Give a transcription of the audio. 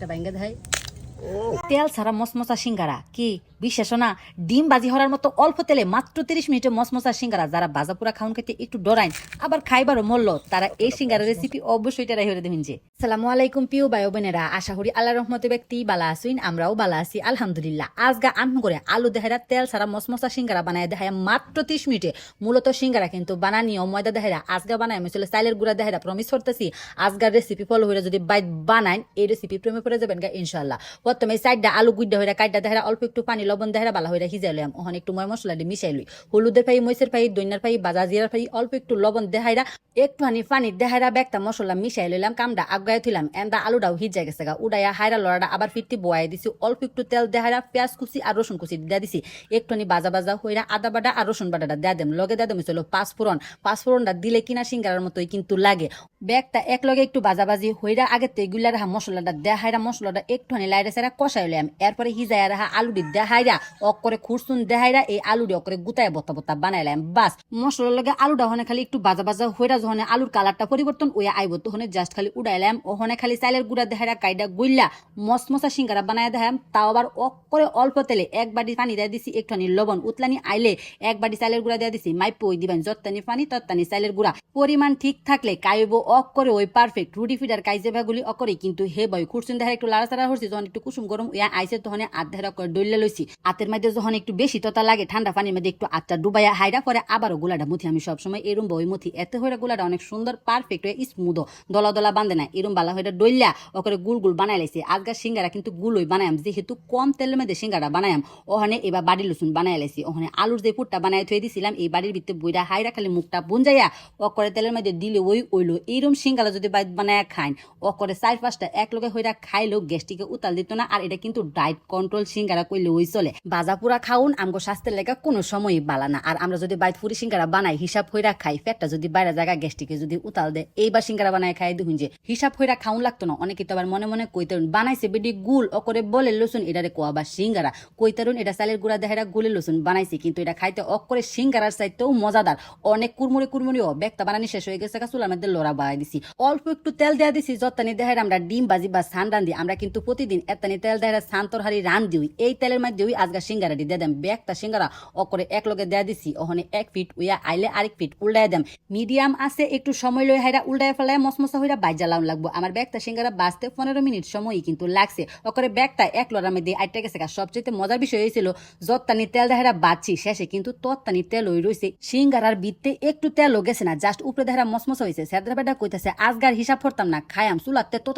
একটা ব্যাঙ্গে দেয় তেল ছাড়া মসমসা সিঙ্গারা কি? বিশেষ না ডিম বাজি হওয়ার মতো অল্প তেলে মাত্র তিরিশ মিনিটে মসমসা সিঙ্গারা যারা বাজা পুরা খাউন খেতে একটু ডরাইন আবার খাইবারও মরল তারা এই সিঙ্গারা রেসিপি অবশ্যই তারা হয়ে দেবেন যে। সালামু আলাইকুম পিউ বায়ু বোনেরা আশা করি আল্লাহ রহমতে ব্যক্তি বালা আসুন আমরাও বালা আছি আলহামদুলিল্লাহ। আজগা আন করে আলু দেহেরা তেল ছাড়া মসমসা সিঙ্গারা বানায় দেখায় মাত্র তিরিশ মিনিটে। মূলত সিঙ্গারা কিন্তু বানানিও ময়দা দেহারা আজগা বানায় মিশলে চাইলের গুড়া দেহারা প্রমিস করতেছি আজগার রেসিপি ফলো হয়ে যদি বাইত বানাইন এই রেসিপি প্রেমে পড়ে যাবেন গা ইনশাল্লাহ প্রথমে সাইডটা আলু গুড্ডা হয়ে কাইডা দেহারা অল্প একটু পানি লবণ দেহারা বালা হয়ে সিজাই লইম ওখানে একটু ময় মশলা দিয়ে মিশাই লই হলুদের ফাই মইসের ফাই দইনার ফাই, বাজা জিরার ফাই, অল্প একটু লবণ দেহাইরা একটু হানি পানি দেহাইরা ব্যাগটা মশলা মিশাই লইলাম কামটা আগায় থইলাম এন্দা আলুটাও হিজাই গেছে গা উড়াইয়া হাইরা লড়াটা আবার ফিরতি বয়াই দিছি। অল্প একটু তেল দেহাইরা পেঁয়াজ কুচি আর রসুন কুচি দিয়া দিছি। একটুখানি বাজা বাজা হইরা আদা বাটা আর রসুন বাটাটা দেয়া দেম। লগে দেয়া দেম হলো পাঁচফোড়ন পাঁচফোড়নটা দিলে কিনা সিঙ্গারার মতোই কিন্তু লাগে। ব্যাগটা এক লগে একটু বাজাবাজি হইরা আগে তো এগুলা রাহা মশলাটা দেহাইরা মশলাটা একটুখানি লাইরা সারা কষাই লইলাম এরপরে হিজাই রাহা আলুটি দেহাইরা অক করে খুরসুন দেহাইরা, এই আলুটি অক করে গুতায় বতা বত্তা বানাইলাম। বাস, মশলার লগে আলুটা হনে খালি একটু বাজা বাজা হইরা যখন আলুর কালারটা পরিবর্তন ওই আইব, তখন জাস্ট খালি উড়াইলাম। ওখানে খালি চাইলের গুড়া দেহাইরা কাইডা গুইল্লা মসমসা সিঙ্গারা বানায় দেখাম তাও আবার অক করে অল্প তেলে এক বাটি পানি দিয়ে দিছি, একটুখানি লবণ। উতলানি আইলে এক বাটি চাইলের গুড়া দিয়ে দিছি মাই পই দিবেন যত্তানি পানি তত্তানি চাইলের গুড়া। পরিমাণ ঠিক থাকলে কাইব অক করে ওই পারফেক্ট রুটি ফিডার কাইজে ভাগুলি অকরে, কিন্তু হে বই খুরসুন দেখা একটু লাড়াচাড়া হচ্ছে যখন একটু কুসুম গরম ইয়া আইসে তখন আধ করে ডইলে লইছি। আতের মধ্যে যখন একটু বেশি ততা লাগে, ঠান্ডা পানির মধ্যে একটু আটটা ডুবাইয়া হাইরা পরে আবারও গুলাটা মুথি। আমি সবসময় এরম বই মুথি। এতে হয়ে গুলাটা অনেক সুন্দর পারফেক্ট হয়ে স্মুথ দলা দলা বান্ধে না এরম বালা হয়ে ডইলা ওকরে গুল গুল বানাই লাইছে। আজকাল সিঙ্গারা কিন্তু গুলোই বানায়াম। যেহেতু কম তেলের মধ্যে সিঙ্গারা বানায়াম, ওখানে এবার বাড়ি লসুন বানাই লাইছি। ওখানে আলুর যে পুটটা বানাই থয়ে দিছিলাম, এই বাড়ির ভিতরে বইরা হাইরা খালি মুখটা বুঞ্জাইয়া অকরে তেলের মধ্যে দিলে ওই ওইলো। এইরম সিঙ্গারা যদি বানায় খাইন অকরে চার পাঁচটা এক লগে হইরা খাইলেও গ্যাস্ট্রিকে উতাল দিত না। আর এটা কিন্তু ডায়েট কন্ট্রোল সিঙ্গারা কইলে ওই চলে। বাজা পুরা খাউন, আমগো স্বাস্থ্যের লেগা কোনো সময়ই বালা না। আর আমরা যদি বাইত ফুরি সিঙ্গারা বানাই, হিসাব হইরা খাই ফ্যাটটা যদি বাইরে জায়গা গ্যাস্ট্রিকে যদি উতাল দেয়, এইবার সিঙ্গারা বানাই খাই দেখুন যে, হিসাব হইরা খাউন লাগতো না। অনেকে তো আবার মনে মনে কইতারুন, বানাইছে বেডি গুল, অকরে বলে লসুন, এটারে কোয়া বা সিঙ্গারা? কইতারুন, এটা চালের গুড়া দেহেরা গুলে লসুন, বানাইছে, কিন্তু এটা খাইতে অকরে সিঙ্গারার চাইতেও মজাদার। অনেক কুরমুড়ি কুরমুড়ি ও ব্যাগটা বানানি শেষ হয়ে গেছে চুলার মধ্যে লড়া বাড়াই দিছি। অল্প একটু তেল দেয়া দিছি, যত্তানি দেহের আমরা ডিম বাজি বা সান রান্ধি, আমরা কিন্তু প্রতিদিন এতানি তেল দেহের সান্তর হারি রান দিই এই তেলের মধ্যে ওই আজকে সিঙ্গারা দিয়ে দেন ব্যাগটা সিঙ্গারা অকরে এক লগে দেয়া দিছি। ওখানে এক ফিট উইয়া আইলে আরেক ফিট উল্টাই দেম। মিডিয়াম আছে, একটু সময় লই হাইরা উল্টাই ফেলায় মসমসা হইরা বাইজা লাউন লাগবো। আমার ব্যাগটা সিঙ্গারা বাঁচতে পনেরো মিনিট সময়ই কিন্তু লাগছে। ওকরে ব্যাগটা এক লড়ার মধ্যে আটটা গেছে। সবচেয়ে মজার বিষয় হয়েছিল যত্তানি তেল দেহারা বাচ্ছি শেষে কিন্তু তত্তানি তেল ওই রয়েছে সিঙ্গারার বিত্তে একটু তেলও গেছে না, জাস্ট উপরে দেহারা মসমসা হয়েছে বেটা কইতেছে, আজগার হিসাব করতাম না, খায়াম চুলাতে তো